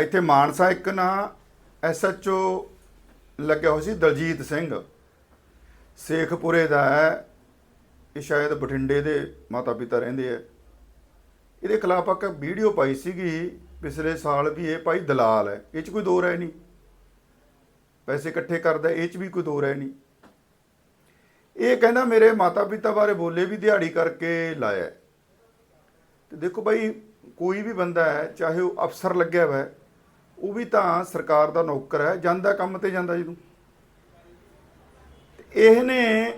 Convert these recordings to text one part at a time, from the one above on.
ਇੱਥੇ ਮਾਨਸਾ ਇੱਕ ਨਾ ਐਸਐਚਓ ਲੱਗਿਆ ਹੋਇਆ ਸੀ, ਦਲਜੀਤ ਸਿੰਘ। ਸੇਖਪੁਰੇ ਦਾ ਹੈ। ਇਹ ਸ਼ਾਇਦ ਬਠਿੰਡੇ ਦੇ ਮਾਤਾ ਪਿਤਾ ਰਹਿੰਦੇ ਆ। ਇਹਦੇ ਖਿਲਾਫ ਇੱਕ ਵੀਡੀਓ ਪਾਈ ਸੀਗੀ ਪਿਛਲੇ ਸਾਲ ਵੀ ਇਹ ਭਾਈ ਦਲਾਲ ਹੈ। ਇਹ 'ਚ ਕੋਈ ਦੋ ਰਹਿ ਨਹੀਂ। ਪੈਸੇ ਇਕੱਠੇ ਕਰਦਾ, ਇਹ 'ਚ ਵੀ ਕੋਈ ਦੋ ਰਹਿ ਨਹੀਂ। ਇਹ ਕਹਿੰਦਾ ਮੇਰੇ ਮਾਤਾ ਪਿਤਾ ਬਾਰੇ ਬੋਲੇ ਵੀ ਦਿਹਾੜੀ ਕਰਕੇ ਲਾਇਆ। ਹੈ। ਤੇ ਦੇਖੋ ਭਾਈ, ਕੋਈ ਵੀ ਬੰਦਾ ਹੈ, ਚਾਹੇ ਉਹ ਅਫਸਰ ਲੱਗਿਆ ਹੋਇਆ ਉਹ ਵੀ ਤਾਂ ਸਰਕਾਰ ਦਾ ਨੌਕਰ ਹੈ, ਜਾਂਦਾ ਕੰਮ ਤੇ ਜਾਂਦਾ ਜਦੋਂ। ਇਹਨੇ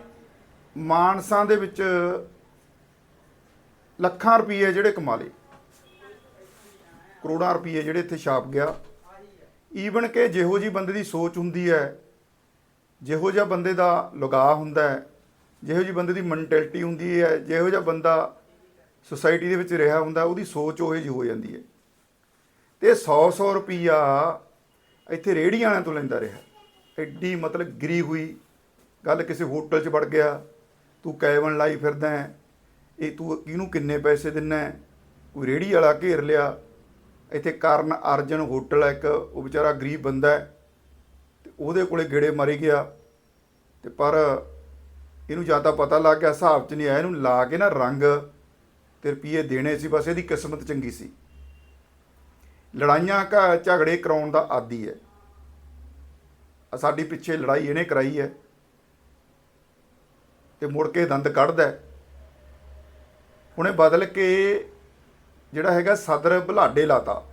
ਮਾਨਸਾ ਦੇ ਵਿੱਚ ਲੱਖਾਂ ਰੁਪਏ ਜਿਹੜੇ ਕਮਾ ਲਏ। ਕਰੋੜਾਂ ਰੁਪਏ ਜਿਹੜੇ ਇੱਥੇ ਛਾਪ ਗਿਆ। ਈਵਨ ਕਿ ਜਿਹੋ ਜੀ ਬੰਦੇ ਦੀ ਸੋਚ ਹੁੰਦੀ ਹੈ, ਜਿਹੋ ਜਿਹਾ ਬੰਦੇ ਦਾ ਲਗਾਅ ਹੁੰਦਾ ਹੈ, ਜਿਹੋ ਜੀ ਬੰਦੇ ਦੀ ਮੈਂਟੈਲਿਟੀ ਹੁੰਦੀ ਹੈ, ਜਿਹੋ ਜਿਹਾ ਬੰਦਾ ਸੁਸਾਇਟੀ ਦੇ ਵਿੱਚ ਰਿਹਾ ਹੁੰਦਾ, ਉਹਦੀ ਸੋਚ ਉਹ ਜਿਹੀ ਹੋ ਜਾਂਦੀ ਹੈ। ਤੇ 100-100 ਰੁਪਈਆ ਇੱਥੇ ਰੇਹੜੀਆਂ ਵਾਲਿਆਂ ਤੋਂ ਲੈਂਦਾ ਰਿਹਾ। ਐਡੀ ਮਤਲਬ ਗਿਰੀ ਹੋਈ ਗੱਲ ਕਿਸੇ ਹੋਟਲ 'ਚ ਵੜ ਗਿਆ, ਤੂੰ ਕੈਬਨ ਲਾਈ ਫਿਰਦਾ ਹੈ, ਇਹ ਤੂੰ ਕਿਹਨੂੰ ਕਿੰਨੇ ਪੈਸੇ ਦਿੰਨਾ ਹੈ? ਕੋਈ ਰੇਹੜੀ ਵਾਲਾ ਘੇਰ ਲਿਆ। ਇੱਥੇ ਕਰਨ ਅਰਜਨ ਹੋਟਲ ਹੈ ਇੱਕ, ਉਹ ਵਿਚਾਰਾ ਗਰੀਬ ਬੰਦਾ ਹੈ, ਤੇ ਉਹਦੇ ਕੋਲੇ ਗੇੜੇ ਮਾਰੀ ਗਿਆ। ਤੇ ਪਰ ਇਹਨੂੰ ਜਾਂ ਤਾਂ ਪਤਾ ਲੱਗ ਗਿਆ, ਹਿਸਾਬ 'ਚ ਨਹੀਂ ਆਇਆ, ਇਹਨੂੰ ਲਾ ਕੇ ਨਾ ਰੰਗ ਤੇ ਰੁਪਏ ਦੇਣੇ ਸੀ, ਬਸ ਇਹਦੀ ਕਿਸਮਤ ਚੰਗੀ ਸੀ। ਲੜਾਈਆਂ ਕਾ ਝਗੜੇ ਕਰਾਉਣ ਦਾ ਆਦੀ ਹੈ। ਸਾਡੀ ਪਿੱਛੇ ਲੜਾਈ ਇਹਨੇ ਕਰਾਈ ਹੈ। ਤੇ ਮੁੜ ਕੇ ਦੰਦ ਕੱਢਦਾ ਹੁਣੇ ਬਦਲ ਕੇ ਜਿਹੜਾ ਹੈਗਾ ਸਦਰ ਬੁਲਾਡੇ ਲਾਤਾ।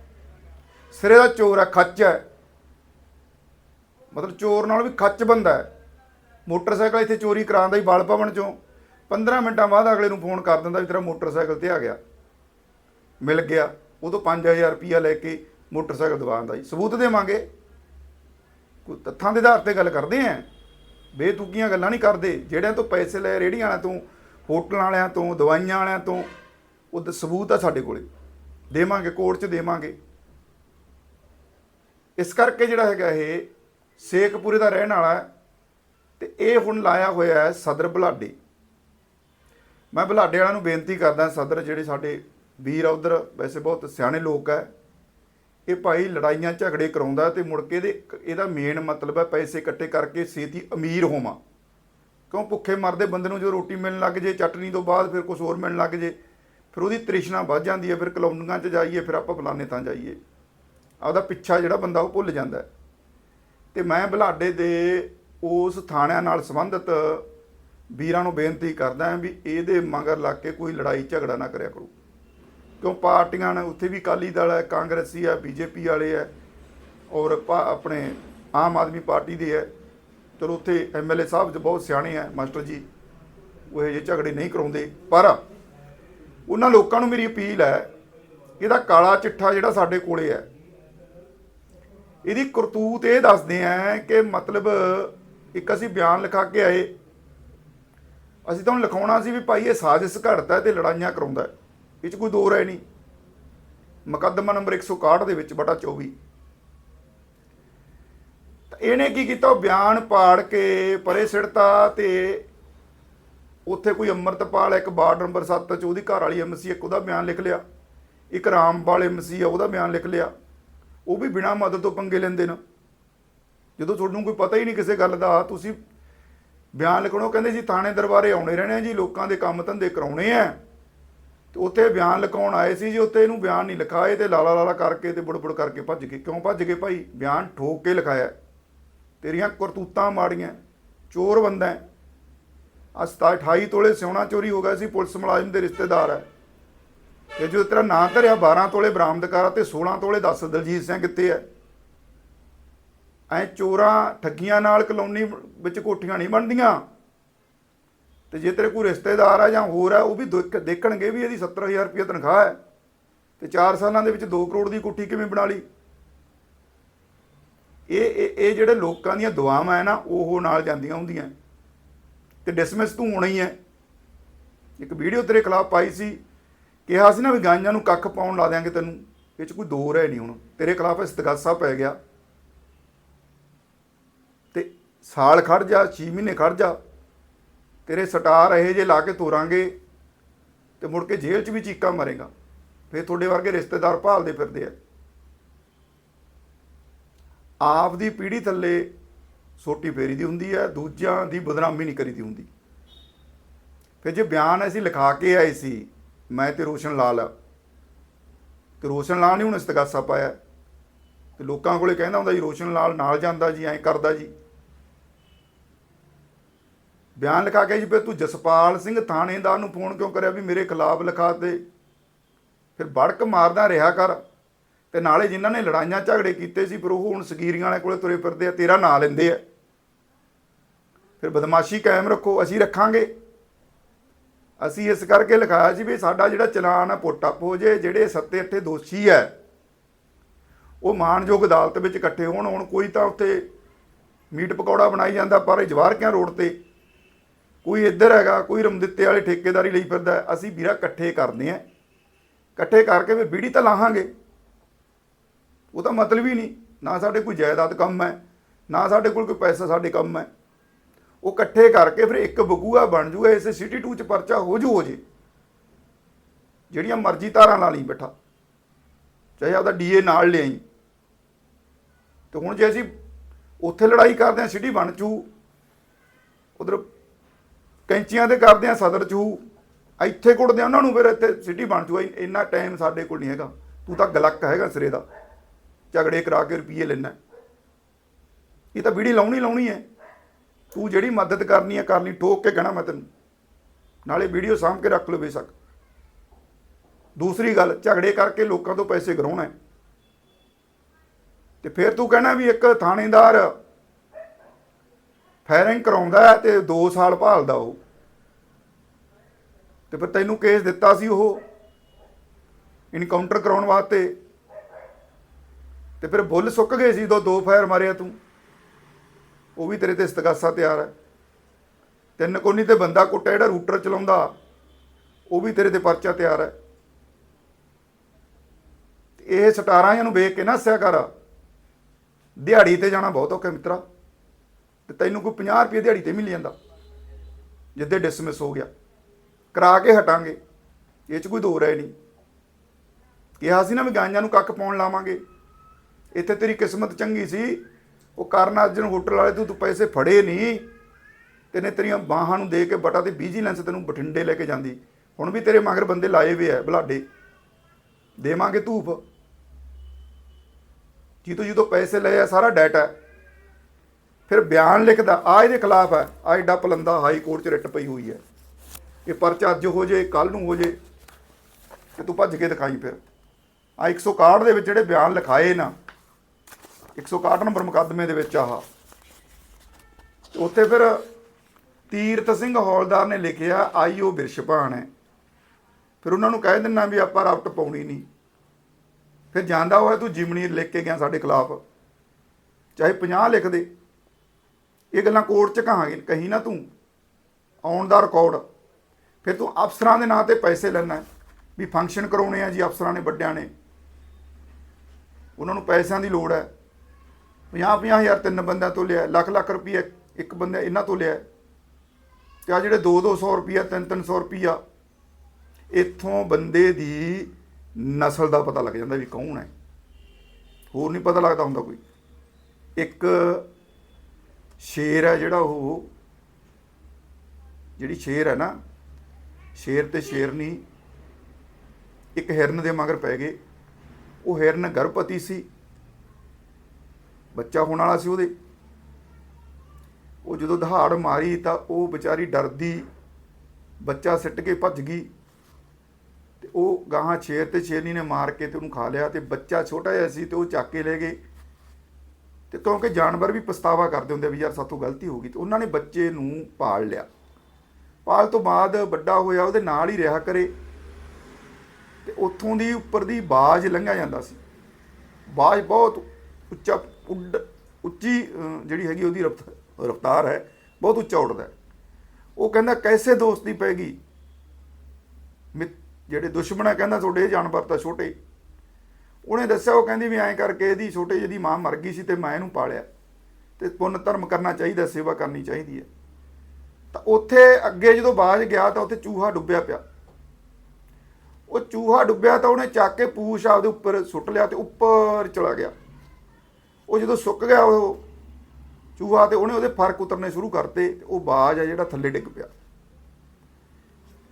ਸਿਰੇ ਦਾ ਚੋਰ ਹੈ, ਖੱਚ ਹੈ। ਮਤਲਬ ਚੋਰ ਨਾਲ ਵੀ ਖੱਚ ਬੰਦਾ ਹੈ। ਮੋਟਰਸਾਈਕਲ ਇੱਥੇ ਚੋਰੀ ਕਰਾਉਂਦਾ ਹੀ ਬਾਲ ਭਵਨ ਚੋਂ 15 ਮਿੰਟਾਂ ਬਾਅਦ ਅਗਲੇ ਨੂੰ ਫੋਨ ਕਰ ਦਿੰਦਾ ਵੀ ਤੇਰਾ ਮੋਟਰਸਾਈਕਲ ਤੇ ਆ ਗਿਆ। ਮਿਲ ਗਿਆ। ਉਹ ਤੋਂ 5000 ਰੁਪਿਆ ਲੈ ਕੇ ਮੋਟਰਸਾਈਕਲ ਦਵਾਉਂਦਾ ਜੀ। ਸਬੂਤ ਦੇਵਾਂਗੇ। ਕੋਈ ਤੱਥਾਂ ਦੇ ਆਧਾਰ ਤੇ ਗੱਲ ਕਰਦੇ ਆਂ। ਬੇਤੁਕੀਆਂ ਗੱਲਾਂ ਨਹੀਂ ਕਰਦੇ। ਜਿਹੜਿਆਂ ਤੋਂ ਪੈਸੇ ਲਏ ਰੇਹੜੀਆਂ ਵਾਲਿਆਂ ਤੋਂ, ਹੋਟਲਾਂ ਵਾਲਿਆਂ ਤੋਂ, ਦਵਾਈਆਂ ਵਾਲਿਆਂ ਤੋਂ, ਉਹ ਸਬੂਤ ਆ ਸਾਡੇ ਕੋਲੇ। ਦੇਵਾਂਗੇ, ਕੋਰਟ 'ਚ ਦੇਵਾਂਗੇ। ਇਸ ਕਰਕੇ ਜਿਹੜਾ ਹੈਗਾ ਇਹ, ਸੇਖਪੁਰੇ ਦਾ ਰਹਿਣ ਵਾਲਾ ਹੈ। ਤੇ ਇਹ ਹੁਣ ਲਾਇਆ ਹੋਇਆ ਹੈ ਸਦਰ ਬੁਲਾਡੇ। ਮੈਂ ਬੁਲਾਡੇ ਵਾਲਿਆਂ ਨੂੰ ਬੇਨਤੀ ਕਰਦਾ, ਸਦਰ ਜਿਹੜੇ ਸਾਡੇ ਵੀਰ ਆ ਉਧਰ, ਵੈਸੇ ਬਹੁਤ ਸਿਆਣੇ ਲੋਕ ਹੈ ਇਹ ਭਾਈ ਲੜਾਈਆਂ ਝਗੜੇ ਕਰਾਉਂਦਾ ਤੇ ਮੁੜ ਕੇ ਦੇ ਇਹਦਾ ਮੇਨ ਮਤਲਬ ਹੈ ਪੈਸੇ ਇਕੱਠੇ ਕਰਕੇ ਛੇਤੀ ਅਮੀਰ ਹੋਵਾਂ। ਕਿਉਂ ਭੁੱਖੇ ਮਰਦੇ ਬੰਦੇ ਨੂੰ ਜੋ ਰੋਟੀ ਮਿਲਣ ਲੱਗ ਜੇ, ਚਟਨੀ ਤੋਂ ਬਾਅਦ ਫਿਰ ਕੁਝ ਹੋਰ ਮਿਲਣ ਲੱਗ ਜੇ, ਫਿਰ ਉਹਦੀ ਤ੍ਰਿਸ਼ਨਾ ਵੱਧ ਜਾਂਦੀ ਹੈ ਫਿਰ ਕਲੋਨੀਆਂ 'ਚ ਜਾਈਏ, ਫਿਰ ਆਪਾਂ ਫਲਾਣੇ ਥਾਂ ਜਾਈਏ। ਆਪਦਾ ਪਿੱਛਾ ਜਿਹੜਾ ਬੰਦਾ ਉਹ ਭੁੱਲ ਜਾਂਦਾ। ਹੈ। ਤੇ ਮੈਂ ਬੁਲਾਡੇ ਦੇ ਉਸ ਥਾਣਿਆਂ ਨਾਲ ਸੰਬੰਧਿਤ ਵੀਰਾਂ ਨੂੰ ਬੇਨਤੀ ਕਰਦਾ ਹਾਂ ਵੀ ਇਹਦੇ ਮਗਰ ਲੱਗ ਕੇ ਕੋਈ ਲੜਾਈ ਝਗੜਾ ਨਾ ਕਰਿਆ ਕਰੋ। ਕਿਉਂ ਪਾਰਟੀਆਂ ਨੇ, ਉੱਥੇ ਵੀ ਅਕਾਲੀ ਦਲ ਹੈ, ਕਾਂਗਰਸੀ ਹੈ, ਬੀਜੇਪੀ ਵਾਲੇ ਹੈ ਔਰ ਪਾ- ਆਪਣੇ ਆਮ ਆਦਮੀ ਪਾਰਟੀ ਦੇ ਹੈ। ਚਲੋ ਉੱਥੇ ਐਮਐਲਏ ਸਾਹਿਬ ਜੀ ਬਹੁਤ ਸਿਆਣੇ ਹੈ, ਮਾਸਟਰ ਜੀ, ਉਹ ਇਹ ਜਿਹੇ ਝਗੜੇ ਨਹੀਂ ਕਰਾਉਂਦੇ। ਪਰ ਉਹਨਾਂ ਲੋਕਾਂ ਨੂੰ ਮੇਰੀ ਅਪੀਲ ਹੈ, ਇਹਦਾ ਕਾਲਾ ਚਿੱਠਾ ਜਿਹੜਾ ਸਾਡੇ ਕੋਲੇ ਹੈ, ਇਹਦੀ ਕਰਤੂਤ ਇਹ ਦੱਸਦੇ ਆ ਕਿ ਮਤਲਬ ਇੱਕ ਅਸੀਂ ਬਿਆਨ ਲਿਖਾ ਕੇ ਆਏ। ਅਸੀਂ ਤੁਹਾਨੂੰ ਲਿਖਾਉਣਾ ਸੀ ਵੀ ਭਾਈ ਇਹ ਸਾਜ਼ਿਸ਼ ਘੜਦਾ ਹੈ ਤੇ ਲੜਾਈਆਂ ਕਰਾਉਂਦਾ ਇਹ 'ਚ ਕੋਈ ਦੋ ਰਾਏ ਨਹੀਂ। ਮੁਕੱਦਮਾ ਨੰਬਰ 161 ਦੇ ਵਿੱਚ, ਬਟਾ 24 ਤਾਂ ਇਹਨੇ ਕੀ ਕੀਤਾ? ਉਹ ਬਿਆਨ ਪਾੜ ਕੇ ਪਰੇ ਸਿੜਤਾ ਤੇ ਉੱਥੇ ਕੋਈ ਅੰਮ੍ਰਿਤਪਾਲ, ਇੱਕ ਵਾਰਡ ਨੰਬਰ 7 ਚ, ਉਹਦੀ ਘਰ ਵਾਲੀ ਐਮਸੀ, ਇੱਕ ਉਹਦਾ ਬਿਆਨ ਲਿਖ ਲਿਆ। ਇੱਕ ਰਾਮਪਾਲ ਐਮਸੀ ਆ, ਉਹਦਾ ਬਿਆਨ ਲਿਖ ਲਿਆ। ਉਹ ਵੀ ਬਿਨਾਂ ਮਦਦ ਤੋਂ ਪੰਗੇ ਲੈਂਦੇ ਨੇ। ਜਦੋਂ ਤੁਹਾਨੂੰ ਕੋਈ ਪਤਾ ਹੀ ਨਹੀਂ ਕਿਸੇ ਗੱਲ ਦਾ, ਤੁਸੀਂ ਬਿਆਨ ਲਿਖਣੋਂ ਕਹਿੰਦੇ ਜੀ, ਥਾਣੇ ਦਰਬਾਰੇ ਆਉਣੇ ਰਹਿਣੇ ਆ ਜੀ, ਲੋਕਾਂ ਦੇ ਕੰਮ ਧੰਦੇ ਕਰਾਉਣੇ ਆ। ਤੇ ਉੱਥੇ ਬਿਆਨ ਲਿਖਾਉਣ ਆਏ ਸੀ ਜੀ, ਉੱਥੇ ਇਹਨੂੰ ਬਿਆਨ ਨਹੀਂ ਲਿਖਾਏ ਤੇ ਲਾਲਾ ਲਾਲਾ ਕਰਕੇ ਤੇ ਬੁੜਬੁੜ ਕਰਕੇ ਭੱਜ ਗਏ। ਕਿਉਂ ਭੱਜ ਗਏ ਭਾਈ? ਬਿਆਨ ਠੋਕ ਕੇ ਲਿਖਾਇਆ ਤੇਰੀਆਂ ਕਰਤੂਤਾਂ ਮਾੜੀਆਂ, ਚੋਰ ਬੰਦਾ ਹੈ। ਅੱਜ 28 ਤੋਲੇ ਸਿਉਣਾ ਚੋਰੀ ਹੋ ਗਿਆ ਸੀ, ਪੁਲਿਸ ਮੁਲਾਜ਼ਮ ਦੇ ਰਿਸ਼ਤੇਦਾਰ ਹੈ। ਤੇ ਜੋ ਤੇਰਾ ਨਾਂ ਧਰਿਆ 12 ਤੋਲੇ ਬਰਾਮਦ ਕਰਾ ਤੇ 16 ਤੋਲੇ ਦੱਸ ਦਲਜੀਤ ਸਿੰਘ ਕਿੱਥੇ ਹੈ? ਐ ਚੋਰਾਂ ਠੱਗੀਆਂ ਨਾਲ ਕਲੋਨੀ ਵਿੱਚ ਕੋਠੀਆਂ ਨਹੀਂ ਬਣਦੀਆਂ। ਤੇ ਜੇ ਤੇਰੇ ਕੋਈ ਰਿਸ਼ਤੇਦਾਰ ਆ ਜਾਂ ਹੋਰ ਆ, ਉਹ ਵੀ ਦੇਖ- ਦੇਖਣਗੇ ਵੀ ਇਹਦੀ 70000 ਰੁਪਏ ਤਨਖਾਹ ਹੈ। ਤੇ 4 ਸਾਲਾਂ ਦੇ ਵਿੱਚ 2 ਕਰੋੜ ਦੀ ਕੋਠੀ ਕਿਵੇਂ ਬਣਾ ਲਈ? ਇਹ ਇਹ ਇਹ ਜਿਹੜੇ ਲੋਕਾਂ ਦੀਆਂ ਦੁਆਵਾਂ ਹੈ ਨਾ, ਉਹ ਨਾਲ ਜਾਂਦੀਆਂ ਹੁੰਦੀਆਂ ਤੇ ਡਿਸਮਿਸ ਤੂੰ ਹੋਣਾ ਹੀ ਹੈ। ਇੱਕ ਵੀਡੀਓ ਤੇਰੇ ਖਿਲਾਫ ਪਾਈ ਸੀ, ਕਿਹਾ ਸੀ ਨਾ ਵੀ ਗਾਈਆਂ ਨੂੰ ਕੱਖ ਪਾਉਣ ਲਾ ਦਿਆਂਗੇ ਤੈਨੂੰ। ਇਹ ਚ ਕੋਈ ਦੋ ਰਹਿ ਨਹੀਂ ਹੁਣ। ਤੇਰੇ ਖਿਲਾਫ ਇਸਤਗਾਸਾ ਪੈ ਗਿਆ। ਤੇ ਸਾਲ ਖੜ ਜਾ 6 ਮਹੀਨੇ ਖੜ ਜਾ। ਤੇਰੇ ਸਟਾਰ ਇਹ ਜੇ ਲਾ ਕੇ ਤੋਰਾਂਗੇ ਤੇ ਮੁੜ ਕੇ ਜੇਲ੍ਹ 'ਚ ਵੀ ਚੀਕਾਂ ਮਾਰੇਗਾ। ਫਿਰ ਤੁਹਾਡੇ ਵਰਗੇ ਰਿਸ਼ਤੇਦਾਰ ਭਾਲਦੇ ਫਿਰਦੇ ਆ। ਆਪ ਦੀ ਪੀੜ੍ਹੀ ਥੱਲੇ ਸੋਟੀ ਫੇਰੀ ਦੀ ਹੁੰਦੀ ਹੈ ਦੂਜਿਆਂ ਦੀ ਬਦਨਾਮੀ ਨਹੀਂ ਕਰੀਦੀ ਹੁੰਦੀ। ਫਿਰ ਜੇ ਬਿਆਨ ਅਸੀਂ ਲਿਖਾ ਕੇ ਆਏ ਸੀ, ਮੈਂ ਤੇ ਰੋਸ਼ਨ ਲਾਲ ਤੇ ਰੋਸ਼ਨ ਲਾਲ ਨੇ ਹੁਣ ਇਸਤਗਾਸਾ ਪਾਇਆ। ਤੇ ਲੋਕਾਂ ਕੋਲੇ ਕਹਿੰਦਾ ਹੁੰਦਾ ਜੀ, ਰੋਸ਼ਨ ਲਾਲ ਨਾਲ ਜਾਂਦਾ ਜੀ, ਐਂ ਕਰਦਾ ਜੀ। ਬਿਆਨ ਲਿਖਾ ਕੇ ਜੀ ਫਿਰ ਤੂੰ ਜਸਪਾਲ ਸਿੰਘ ਥਾਣੇਦਾਰ ਨੂੰ ਫੋਨ ਕਿਉਂ ਕਰਿਆ ਵੀ ਮੇਰੇ ਖਿਲਾਫ ਲਿਖਾ 'ਤੇ? ਫਿਰ ਬੜਕ ਮਾਰਦਾ ਰਿਹਾ ਕਰ ਤੇ ਨਾਲੇ ਜਿਨ੍ਹਾਂ ਨੇ ਲੜਾਈਆਂ ਝਗੜੇ ਕੀਤੇ ਸੀ, ਫਿਰ ਉਹ ਹੁਣ ਸਗੀਰੀਆਂ ਵਾਲੇ ਕੋਲੇ ਤੁਰੇ ਫਿਰਦੇ ਆ, ਤੇਰਾ ਨਾਂ ਲੈਂਦੇ ਆ। ਫਿਰ ਬਦਮਾਸ਼ੀ ਕਾਇਮ ਰੱਖੋ, ਅਸੀਂ ਰੱਖਾਂਗੇ। ਅਸੀਂ ਇਸ ਕਰਕੇ ਲਿਖਾਇਆ ਸੀ ਵੀ ਸਾਡਾ ਜਿਹੜਾ ਚਲਾਨ ਆ, ਪੁੱਟ-ਅਪ ਹੋ ਜੇ, ਜਿਹੜੇ ਸੱਤੇ ਇੱਥੇ ਦੋਸ਼ੀ ਹੈ ਉਹ ਮਾਨਯੋਗ ਅਦਾਲਤ ਵਿੱਚ ਇਕੱਠੇ ਹੋਣ, ਹੁਣ ਕੋਈ ਤਾਂ ਉੱਥੇ ਮੀਟ ਪਕੌੜਾ ਬਣਾਈ ਜਾਂਦਾ, ਪਰ ਜਵਾਰਕਿਆਂ ਰੋਡ ਤੇ ਕੋਈ ਇੱਧਰ ਹੈਗਾ, ਕੋਈ ਰਮਦਿੱਤੇ ਵਾਲੇ ਠੇਕੇਦਾਰੀ ਲਈ ਫਿਰਦਾ ਅਸੀਂ ਵੀਰਾ ਇਕੱਠੇ ਕਰਦੇ ਆ ਇਕੱਠੇ ਕਰਕੇ ਫਿਰ ਬੀੜੀ ਤਾਂ ਲਾਹਾਂਗੇ। ਉਹ ਤਾਂ ਮਤਲਬ ਹੀ ਨਹੀਂ, ਨਾ ਸਾਡੇ ਕੋਈ ਜਾਇਦਾਦ ਕੰਮ ਹੈ, ਨਾ ਸਾਡੇ ਕੋਲ ਕੋਈ ਪੈਸਾ ਸਾਡੇ ਕੰਮ ਹੈ। ਉਹ ਇਕੱਠੇ ਕਰਕੇ ਫਿਰ ਇੱਕ ਬਗੂਆ ਬਣ ਜੂਗਾ, ਇਸੇ ਸਿਟੀ 2 ਚ ਪਰਚਾ ਹੋ ਜੂ ਹੋ ਜੇ। ਜਿਹੜੀਆਂ ਮਰਜ਼ੀ ਧਾਰਾਂ ਲਾ ਲਈ ਬੈਠਾ। ਚਾਹੇ ਆਪਦਾ ਡੀਏ ਨਾਲ ਲਿਆਈ। ਤੇ ਹੁਣ ਜੇ ਅਸੀਂ ਉੱਥੇ ਲੜਾਈ ਕਰਦੇ ਹਾਂ ਸਿਟੀ ਬਣ ਚੂ ਉਧਰ ਕੈਂਚੀਆਂ 'ਤੇ ਕਰਦੇ ਆ, ਸਦਰ ਚੂ। ਇੱਥੇ ਕੁੱਟਦੇ ਆ, ਉਹਨਾਂ ਨੂੰ ਫਿਰ ਇੱਥੇ ਸਿਟੀ ਬਣ ਚੂ ਇੰਨਾ ਟਾਈਮ ਸਾਡੇ ਕੋਲ ਨਹੀਂ ਹੈਗਾ। ਤੂੰ ਤਾਂ ਗਲੱਕ ਹੈਗਾ ਸਿਰੇ ਦਾ। ਝਗੜੇ ਕਰਾ ਕੇ ਰੁਪਈਏ ਲੈਣਾ ਇਹ ਤਾਂ ਵੀੜੀ ਲਾਉਣੀ ਲਾਉਣੀ ਹੈ ਤੂੰ ਜਿਹੜੀ ਮਦਦ ਕਰਨੀ ਹੈ ਕਰਨੀ ਠੋਕ ਕੇ ਕਹਿਣਾ ਮੈਂ ਤੈਨੂੰ। ਨਾਲੇ ਵੀਡੀਓ ਸਾਂਭ ਕੇ ਰੱਖ ਲਓ ਬੇਸ਼ੱਕ। ਦੂਸਰੀ ਗੱਲ, ਝਗੜੇ ਕਰਕੇ ਲੋਕਾਂ ਤੋਂ ਪੈਸੇ ਗਰਾਉਣਾ। ਹੈ ਤੇ ਫਿਰ ਤੂੰ ਕਹਿਣਾ ਵੀ ਇੱਕ ਥਾਣੇਦਾਰ ਫਾਇਰਿੰਗ ਕਰਾਉਂਦਾ ਹੈ ਤੇ 2 ਸਾਲ ਭਾਲਦਾ ਉਹ। ਤੇ ਫਿਰ ਤੈਨੂੰ ਕੇਸ ਦਿੱਤਾ ਸੀ ਉਹ ਇਨਕਾਊਂਟਰ ਕਰਾਉਣ ਵਾਸਤੇ। ਤੇ ਫਿਰ ਬੁੱਲ ਸੁੱਕ ਗਏ ਸੀ ਦੋ ਦੋ ਫਾਇਰ ਮਾਰਿਆ ਤੂੰ। ਉਹ ਵੀ ਤੇਰੇ ਤੇ ਇਸਤਗਾਸਾ ਤਿਆਰ ਹੈ। ਤਿੰਨ ਕੋਨੀ ਤੇ ਬੰਦਾ ਕੁੱਟਿਆ ਜਿਹੜਾ ਰੂਟਰ ਚਲਾਉਂਦਾ, ਉਹ ਵੀ ਤੇਰੇ ਤੇ ਪਰਚਾ ਤਿਆਰ ਹੈ। ਤੇ ਇਹ ਸਟਾਰਾਂ ਇਹਨੂੰ ਵੇਖ ਕੇ ਨਾ ਹੱਸਿਆ ਕਰ। ਦਿਹਾੜੀ ਤੇ ਜਾਣਾ ਬਹੁਤ ਔਖਾ ਮਿੱਤਰਾ। ਤੇ ਤੈਨੂੰ ਕੋਈ 50 ਰੁਪਏ ਦਿਹਾੜੀ ਤੇ ਮਿਲ ਜਾਂਦਾ। ਜਿੱਦੇ ਡਿਸਮਿਸ ਹੋ ਗਿਆ। ਕਰਾ ਕੇ ਹਟਾਂਗੇ। ਇਹ ਚ ਕੋਈ ਦੋ ਰਾਏ ਨਹੀਂ। ਕਿਹਾ ਸੀ ਨਾ ਵੀ ਗਾਂਜਾਂ ਨੂੰ ਕੱਖ ਪਾਉਣ ਲਾਵਾਂਗੇ। ਇੱਥੇ ਤੇਰੀ ਕਿਸਮਤ ਚੰਗੀ ਸੀ। ਉਹ ਕਰਨ ਅਰਜਨ ਹੋਟਲ ਵਾਲੇ ਤੋਂ ਤੂੰ ਪੈਸੇ ਫੜੇ ਨਹੀਂ। ਤੇਨੇ ਤੇਰੀਆਂ ਬਾਹਾਂ ਨੂੰ ਦੇ ਕੇ ਬਟਾ ਤੇ ਵਿਜੀਲੈਂਸ ਤੈਨੂੰ ਬਠਿੰਡੇ ਲੈ ਕੇ ਜਾਂਦੀ। ਹੁਣ ਵੀ ਤੇਰੇ ਮਗਰ ਬੰਦੇ ਲਾਏ ਹੋਏ ਆ, ਬਲਾਡੇ। ਦੇਵਾਂਗੇ ਧੂਫ। ਜਿੱਦੋਂ ਜਿੱਦੋਂ ਪੈਸੇ ਲਏ ਆ, ਸਾਰਾ ਡਾਟਾ ਫਿਰ ਬਿਆਨ ਲਿਖਦਾ ਆ ਇਹਦੇ ਖਿਲਾਫ ਹੈ। ਆ ਐਡਾ ਪਲੰਦਾ ਹਾਈ ਕੋਰਟ 'ਚ ਰਿਟ ਪਈ ਹੋਈ ਹੈ। ਇਹ ਪਰਚਾ ਅੱਜ ਹੋ ਜੇ ਕੱਲ ਨੂੰ ਹੋ ਜੇ, ਤੇ ਤੂੰ ਭੱਜ ਕੇ ਦਿਖਾਈ ਫਿਰ। ਆ 161 ਦੇ ਵਿੱਚ ਜਿਹੜੇ ਬਿਆਨ ਲਿਖਾਏ ਨਾ 161 ਨੰਬਰ ਮੁਕੱਦਮੇ ਦੇ ਵਿੱਚ ਆਹ। ਉੱਥੇ ਫਿਰ ਤੀਰਥ ਸਿੰਘ ਹੌਲਦਾਰ ਨੇ ਲਿਖਿਆ, ਆਈਓ ਬਿਰਸ਼ਪਾਨ ਹੈ। ਫਿਰ ਉਹਨਾਂ ਨੂੰ ਕਹਿ ਦਿੰਨਾ ਵੀ ਆਪਾਂ ਰਫਟ ਪਾਉਣੀ ਨਹੀਂ। ਫਿਰ ਜਾਂਦਾ ਹੋਇਆ ਤੂੰ ਜਿਮਨੀ ਲਿਖ ਕੇ ਗਿਆ ਸਾਡੇ ਖਿਲਾਫ। ਚਾਹੇ 50 ਲਿਖ ਦੇ। ਇਹ ਗੱਲਾਂ ਕੋਰਟ 'ਚ ਕਹਾਂਗੇ, ਕਹੀ ਨਾ ਤੂੰ। ਆਉਣ ਦਾ ਰਿਕਾਰਡ ਫਿਰ ਤੂੰ ਅਫਸਰਾਂ ਦੇ ਨਾਂ ਤੇ ਪੈਸੇ ਲੈਣਾ ਵੀ ਫੰਕਸ਼ਨ ਕਰਾਉਣੇ ਆ ਜੀ ਅਫਸਰਾਂ ਨੇ, ਵੱਡਿਆਂ ਨੇ। ਉਹਨਾਂ ਨੂੰ ਪੈਸਿਆਂ ਦੀ ਲੋੜ ਹੈ। 50 ਹਜ਼ਾਰ ਤਿੰਨ ਬੰਦਿਆਂ ਤੋਂ ਲਿਆ ਲੱਖ ਲੱਖ ਰੁਪਈਆ ਇੱਕ ਬੰਦੇ ਇਹਨਾਂ ਤੋਂ ਲਿਆ। ਤੇ ਆ ਜਿਹੜੇ 2 200 ਰੁਪਈਆ 3 300 ਰੁਪਈਆ, ਇੱਥੋਂ ਬੰਦੇ ਦੀ ਨਸਲ ਦਾ ਪਤਾ ਲੱਗ ਜਾਂਦਾ ਵੀ ਕੌਣ ਹੈ। ਹੋਰ ਨਹੀਂ ਪਤਾ ਲੱਗਦਾ ਹੁੰਦਾ ਕੋਈ। ਇੱਕ ਸ਼ੇਰ ਹੈ ਜਿਹੜਾ ਉਹ, ਜਿਹੜੀ ਸ਼ੇਰ ਹੈ ਨਾ, ਸ਼ੇਰ ਤੇ ਸ਼ੇਰਨੀ ਇੱਕ ਹਿਰਨ ਦੇ ਮਗਰ ਪੈ ਗਏ। ਉਹ ਹਿਰਨ ਗਰਭਵਤੀ ਸੀ, ਬੱਚਾ ਹੋਣ ਵਾਲਾ ਸੀ ਉਹਦੇ। ਉਹ ਜਦੋਂ ਦਹਾੜ ਮਾਰੀ ਤਾਂ ਉਹ ਵਿਚਾਰੀ ਡਰਦੀ, ਬੱਚਾ ਸਿੱਟ ਕੇ ਭੱਜ ਗਈ ਤੇ ਉਹ ਗਾਹਾਂ ਸ਼ੇਰ ਤੇ ਸ਼ੇਰਨੀ ਨੇ ਮਾਰ ਕੇ ਤੇ ਉਹਨੂੰ ਖਾ ਲਿਆ ਤੇ ਬੱਚਾ ਛੋਟਾ ਜਿਹਾ ਸੀ ਤੇ ਉਹ ਚੱਕ ਕੇ ਲੈ ਗਏ। ਤੇ ਕਿਉਂਕਿ ਜਾਨਵਰ ਵੀ ਪਛਤਾਵਾ ਕਰਦੇ ਹੁੰਦੇ ਵੀ ਯਾਰ ਸਾਥੋਂ ਗਲਤੀ ਹੋ ਗਈ ਤੇ ਉਹਨਾਂ ਨੇ ਬੱਚੇ ਨੂੰ ਪਾਲ ਲਿਆ। ਪਾਲ ਤੋਂ ਬਾਅਦ ਵੱਡਾ ਹੋਇਆ, ਉਹਦੇ ਨਾਲ ਹੀ ਰਿਹਾ ਕਰੇ ਤੇ ਉੱਥੋਂ ਦੀ ਉੱਪਰ ਦੀ ਬਾਜ ਲੰਘਿਆ ਜਾਂਦਾ ਸੀ। ਬਾਜ ਬਹੁਤ ਉੱਚਾ, ਉੱਡ, ਉੱਚੀ ਜਿਹੜੀ ਹੈਗੀ ਉਹਦੀ ਰਫਤ- ਰਫਤਾਰ ਹੈ, ਬਹੁਤ ਉੱਚਾ ਉੱਡਦਾ ਉਹ ਕਹਿੰਦਾ, ਕੈਸੇ ਦੋਸਤੀ ਪੈ ਗਈ? ਮਿੱਤ- ਜਿਹੜੇ ਦੁਸ਼ਮਣ ਹੈ ਕਹਿੰਦਾ, ਤੁਹਾਡੇ ਇਹ ਜਾਨਵਰ ਤਾਂ ਛੋਟੇ ਉਹਨੇ ਦੱਸਿਆ, ਉਹ ਕਹਿੰਦੀ ਵੀ ਐਂ ਕਰਕੇ ਇਹਦੀ ਛੋਟੇ ਜਿਹੀ ਮਾਂ ਮਰ ਗਈ ਸੀ ਤੇ ਮੈਂ ਇਹਨੂੰ ਪਾਲਿਆ। ਤੇ ਪੁੰਨ ਧਰਮ ਕਰਨਾ ਚਾਹੀਦਾ, ਸੇਵਾ ਕਰਨੀ ਚਾਹੀਦੀ ਹੈ। ਤਾਂ ਉੱਥੇ ਅੱਗੇ ਜਦੋਂ ਬਾਜ ਗਿਆ ਤਾਂ ਉੱਥੇ ਚੂਹਾ ਡੁੱਬਿਆ ਪਿਆ। ਉਹ ਚੂਹਾ ਡੁੱਬਿਆ ਤਾਂ ਉਹਨੇ ਚੱਕ ਕੇ ਪੂਛ ਆਪਦੇ ਉੱਪਰ ਸੁੱਟ ਲਿਆ ਤੇ ਉੱਪਰ ਚਲਾ ਗਿਆ। ਉਹ ਜਦੋਂ ਸੁੱਕ ਗਿਆ ਉਹ ਚੂਹਾ ਤੇ ਉਹਨੇ ਉਹਦੇ ਫ਼ਰਕ ਉਤਰਨੇ ਸ਼ੁਰੂ ਕਰਤੇ ਉਹ ਬਾਜ ਆ ਜਿਹੜਾ ਥੱਲੇ ਡਿੱਗ ਪਿਆ।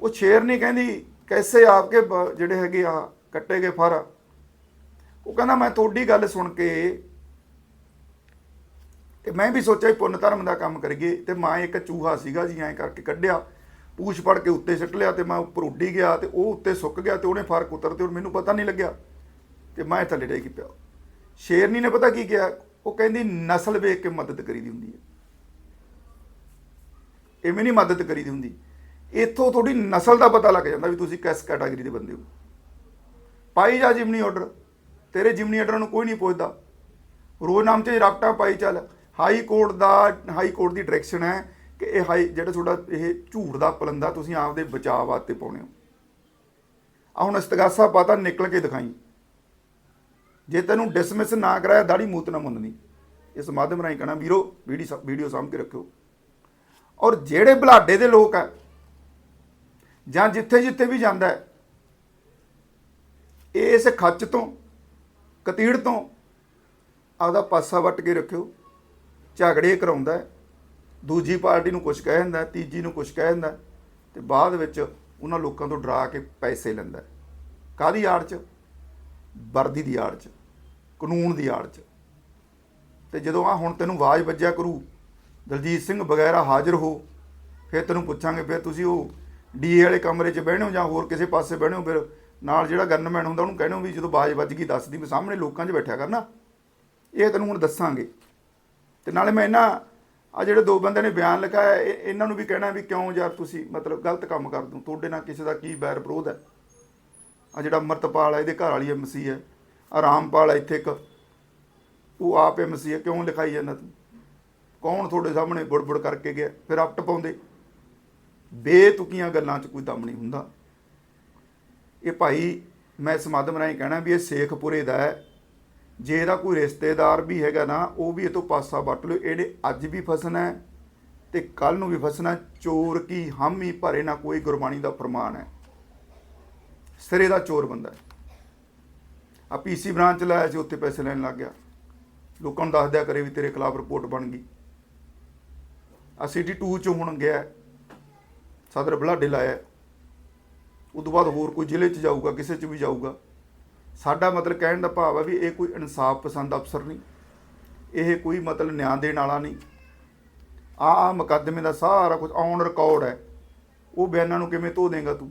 ਉਹ ਸ਼ੇਰ ਨਹੀਂ ਕਹਿੰਦੀ, ਕੈਸੇ ਆਪਕੇ ਬ- ਜਿਹੜੇ ਹੈਗੇ ਆ, ਕੱਟੇ ਗਏ ਫਰ? ਉਹ ਕਹਿੰਦਾ ਮੈਂ ਤੁਹਾਡੀ ਗੱਲ ਸੁਣ ਕੇ ਤੇ ਮੈਂ ਵੀ ਸੋਚਿਆ ਪੁੰਨ ਧਰਮ ਦਾ ਕੰਮ ਕਰੀਏ ਤੇ ਮੈਂ ਇੱਕ ਚੂਹਾ ਸੀਗਾ ਜੀ, ਐਂ ਕਰਕੇ ਕੱਢਿਆ, ਪੂਛ ਫੜ ਕੇ ਉੱਤੇ ਸਿੱਟ ਲਿਆ ਤੇ ਮੈਂ ਉੱਪਰ ਉੱਡੀ ਗਿਆ ਤੇ ਉਹ ਉੱਤੇ ਸੁੱਕ ਗਿਆ ਤੇ ਉਹਨੇ ਫ਼ਰਕ ਉਤਰਤੇ ਔਰ ਮੈਨੂੰ ਪਤਾ ਨਹੀਂ ਲੱਗਿਆ ਤੇ ਮੈਂ ਥੱਲੇ ਡਿੱਗ ਪਿਆ। ਸ਼ੇਰਨੀ ਨੇ ਪਤਾ ਕੀ ਕਿਹਾ? ਉਹ ਕਹਿੰਦੀ, ਨਸਲ ਵੇਖ ਕੇ ਮਦਦ ਕਰੀਦੀ ਹੁੰਦੀ ਹੈ। ਐਵੇਂ ਨਹੀਂ ਮਦਦ ਕਰੀਦੀ ਹੁੰਦੀ। ਇੱਥੋਂ ਤੁਹਾਡੀ ਨਸਲ ਦਾ ਪਤਾ ਲੱਗ ਜਾਂਦਾ ਵੀ ਤੁਸੀਂ ਕਿਸ ਕੈਟਾਗਰੀ ਦੇ ਬੰਦੇ ਹੋ। ਪਾਈ ਜਾ ਜਿਮਨੀ ਆਰਡਰ ਤੇਰੇ ਜਿਮਨੀ ਆਰਡਰ ਨੂੰ ਕੋਈ ਨਹੀਂ ਪੁੱਛਦਾ। ਰੋਜ਼ ਨਾਮ ਤੇ ਰਾਫਟਾਂ ਪਾਈ ਚੱਲ। ਹਾਈ ਕੋਰਟ ਦਾ, ਹਾਈ ਕੋਰਟ ਦੀ ਡਾਇਰੈਕਸ਼ਨ ਹੈ ਕਿ ਇਹ ਹਾਈ, ਜਿਹੜਾ ਤੁਹਾਡਾ ਇਹ ਝੂਠ ਦਾ ਪਲੰਦਾ, ਤੁਸੀਂ ਆਪਦੇ ਬਚਾਅ ਵਾਸਤੇ ਪਾਉਣੇ ਹੋ। ਆ ਹੁਣ ਇਸਤਗਾਸਾ ਪਤਾ, ਨਿਕਲ ਕੇ ਦਿਖਾਈ। ਜੇ ਤੈਨੂੰ ਡਿਸਮਿਸ ਨਾ ਕਰਾਇਆ, ਦਾੜੀ ਮੂਤ ਨਾ ਮੁੰਨਣੀ। ਇਸ ਮਾਧਿਅਮ ਰਾਹੀਂ ਕਹਣਾ, ਵੀਰੋ, ਵੀਡੀਓ ਵੀਡੀਓ ਸਾਂਭ ਕੇ ਰੱਖਿਓ। ਔਰ ਜਿਹੜੇ ਬਲਾਡੇ ਦੇ ਲੋਕ ਆ, ਜਾਂ ਜਿੱਥੇ ਜਿੱਥੇ ਵੀ ਜਾਂਦਾ ਹੈ, ਇਸ ਖੱਚ ਤੋਂ ਕਤੀੜ ਤੋਂ ਆਪਦਾ ਪਾਸਾ ਵੱਟ ਕੇ ਰੱਖਿਓ ਝਗੜੇ ਕਰਾਉਂਦਾ ਦੂਜੀ ਪਾਰਟੀ ਨੂੰ ਕੁਝ ਕਹਿ ਦਿੰਦਾ ਤੀਜੀ ਨੂੰ ਕੁਝ ਕਹਿ ਦਿੰਦਾ ਹੈ, ਤੇ ਬਾਅਦ ਵਿੱਚ ਉਹਨਾਂ ਲੋਕਾਂ ਤੋਂ ਡਰਾ ਕੇ ਪੈਸੇ ਲੈਂਦਾ ਹੈ। ਕਾਹਦੀ ਆੜ 'ਚ ਵਰਦੀ ਦੀ ਆੜ 'ਚ ਕਾਨੂੰਨ ਦੀ ਆੜ 'ਚ ਤੇ ਜਦੋਂ ਆ ਹੁਣ ਤੈਨੂੰ ਆਵਾਜ਼ ਵੱਜਿਆ ਕਰੂ ਦਲਜੀਤ ਸਿੰਘ ਵਗੈਰਾ ਹਾਜ਼ਰ ਹੋ ਫਿਰ ਤੈਨੂੰ ਪੁੱਛਾਂਗੇ ਫਿਰ ਤੁਸੀਂ ਉਹ ਡੀਏ ਵਾਲੇ ਕਮਰੇ 'ਚ ਬਹਿਣੇ ਹੋ ਜਾਂ ਹੋਰ ਕਿਸੇ ਪਾਸੇ ਬਹਿਣੇ ਹੋ ਫਿਰ ਨਾਲ ਜਿਹੜਾ ਗਨਮੈਨ ਹੁੰਦਾ, ਉਹਨੂੰ ਕਹਿਣੇ ਹੋ ਵੀ ਜਦੋਂ ਬਾਜ਼ ਵੱਜ ਗਈ ਦੱਸਦੀ ਮੈਂ ਸਾਹਮਣੇ ਲੋਕਾਂ 'ਚ ਬੈਠਿਆ ਕਰਨਾ ਇਹ ਤੈਨੂੰ ਹੁਣ ਦੱਸਾਂਗੇ। ਤੇ ਨਾਲੇ ਮੈਂ ਇਹਨਾਂ ਆ ਜਿਹੜੇ ਦੋ ਬੰਦੇ ਨੇ ਬਿਆਨ ਲਿਖਾਇਆ ਇਹ- ਇਹਨਾਂ ਨੂੰ ਵੀ ਕਹਿਣਾ ਵੀ ਕਿਉਂ ਯਾਰ ਤੁਸੀਂ ਮਤਲਬ ਗਲਤ ਕੰਮ ਕਰ ਦੂੰ ਤੁਹਾਡੇ ਨਾਲ ਕਿਸੇ ਦਾ ਕੀ ਬੈਰ ਵਿਰੋਧ ਹੈ? ਆ ਜਿਹੜਾ ਅਮਰਤਪਾਲ ਹੈ, ਇਹਦੇ ਘਰ ਵਾਲੀ ਐਮਸੀ ਹੈ। ਆ ਰਾਮਪਾਲ ਹੈ, ਇੱਥੇ ਇੱਕ। ਉਹ ਆਪ ਐਮਸੀ ਹੈ, ਕਿਉਂ ਲਿਖਾਈ ਜਾਂਦਾ ਤੂੰ? ਕੌਣ ਤੁਹਾਡੇ ਸਾਹਮਣੇ ਬੁੜਬੁੜ ਕਰਕੇ ਗਿਆ? ਫਿਰ ਆਪਟ ਪਾਉਂਦੇ। ਬੇਤੁਕੀਆਂ ਗੱਲਾਂ 'ਚ ਕੋਈ ਦਮ ਨਹੀਂ ਹੁੰਦਾ। ਇਹ ਭਾਈ ਮੈਂ ਸਮਾਦਮ ਰਾਹੀਂ ਕਹਿਣਾ ਵੀ ਇਹ ਸੇਖਪੁਰੇ ਦਾ ਹੈ। ਜੇ ਇਹਦਾ ਕੋਈ ਰਿਸ਼ਤੇਦਾਰ ਵੀ ਹੈਗਾ ਨਾ, ਉਹ ਵੀ ਇਹ ਤੋਂ ਪਾਸਾ ਵੱਟ ਲਓ। ਇਹਨੇ ਅੱਜ ਵੀ ਫਸਣਾ ਹੈ ਤੇ ਕੱਲ ਨੂੰ ਵੀ ਫਸਣਾ ਚੋਰ ਕੀ ਹਾਮੀ ਭਰੇ ਨਾ ਕੋਈ ਗੁਰਬਾਣੀ ਦਾ ਫਰਮਾਨ ਹੈ। ਸਿਰੇ ਦਾ ਚੋਰ ਬੰਦਾ ਹੈ। ਆ ਪੀਸੀ ਬ੍ਰਾਂਚ ਲਾਇਆ ਸੀ, ਉੱਥੇ ਪੈਸੇ ਲੈਣ ਲੱਗ ਗਿਆ। ਲੋਕਾਂ ਨੂੰ ਦੱਸ ਦਿਆ ਕਰੇ ਵੀ ਤੇਰੇ ਖਿਲਾਫ ਰਿਪੋਰਟ ਬਣ ਗਈ। ਆ ਸਿਟੀ 2 ਚ ਹੁਣ ਗਿਆ ਸਦਰ ਬਲਾਡੇ ਲਾਇਆ ਉਦੋਂ ਬਾਅਦ ਹੋਰ ਕੋਈ ਜ਼ਿਲ੍ਹੇ 'ਚ ਜਾਊਗਾ ਕਿਸੇ 'ਚ ਵੀ ਜਾਊਗਾ। ਸਾਡਾ ਮਤਲਬ ਕਹਿਣ ਦਾ ਭਾਵ ਹੈ ਵੀ ਇਹ ਕੋਈ ਇਨਸਾਫ ਪਸੰਦ ਅਫਸਰ ਨਹੀਂ। ਇਹ ਕੋਈ ਮਤਲਬ ਨਿਆਂ ਦੇਣ ਵਾਲਾ ਨਹੀਂ। ਆ ਆ ਮੁਕੱਦਮੇ ਦਾ ਸਾਰਾ ਕੁਝ ਔਨ ਰਿਕਾਰਡ ਹੈ। ਉਹ ਬਿਆਨਾਂ ਨੂੰ ਕਿਵੇਂ ਧੋ ਦੇਂਗਾ ਤੂੰ?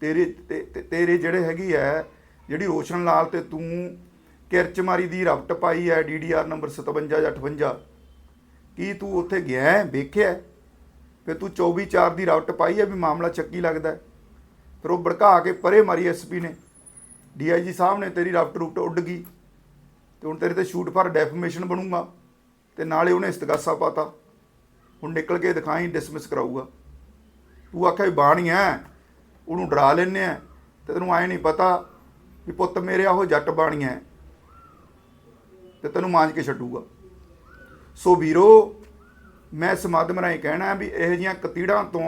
ਤੇਰੇ ਤੇਰੇ ਜਿਹੜੇ ਹੈਗੀ ਹੈ ਜਿਹੜੀ ਰੋਸ਼ਨ ਲਾਲ ਤੇ ਤੂੰ ਕਿਰਚਮਾਰੀ ਦੀ ਰਫਟ ਪਾਈ ਹੈ ਡੀਡੀਆਰ ਨੰਬਰ 57 ਜਾਂ 58 ਕੀ ਤੂੰ ਉੱਥੇ ਗਿਆ ਹੈ, ਵੇਖਿਆ ਫਿਰ ਤੂੰ 24 4 ਦੀ ਰਫਟ ਪਾਈ ਹੈ ਵੀ ਮਾਮਲਾ ਚੱਕੀ ਲੱਗਦਾ ਫਿਰ ਉਹ ਭੜਕਾ ਕੇ ਪਰੇ ਮਾਰੀ ਐਸਪੀ ਨੇ। ਡੀਆਈਜੀ ਸਾਹਿਬ ਨੇ ਤੇਰੀ ਰਫਟ ਰੁਕਟ ਉੱਡ ਗਈ ਤੇ ਹੁਣ ਤੇਰੇ ਤੇ ਸ਼ੂਟ ਫਾਰ ਡੈਫਮੇਸ਼ਨ ਬਣੂਗਾ ਤੇ ਨਾਲੇ ਉਹਨੇ ਇਸਤਗਾਸਾ ਪਾਤਾ। ਹੁਣ ਨਿਕਲ ਕੇ ਦਿਖਾਈ ਡਿਸਮਿਸ ਕਰਾਊਗਾ। ਤੂੰ ਆਖਿਆ ਵੀ ਬਾਣੀ ਐ ਉਹਨੂੰ ਡਰਾ ਲੈਨੇ ਆ ਤੇ ਤੈਨੂੰ ਐ ਨਹੀਂ ਪਤਾ ਵੀ ਪੁੱਤ ਮੇਰੇ ਉਹ ਜੱਟ ਬਾਣੀ ਐ ਤੇ ਤੈਨੂੰ ਮਾਂਜ ਕੇ ਛੱਡੂਗਾ। ਸੋ ਵੀਰੋ ਮੈਂ ਸਮਾਦਮ ਰਾਹੀਂ ਕਹਿਣਾ ਵੀ ਇਹੋ ਜੀਆਂ ਕਤੀੜਾਂ ਤੋਂ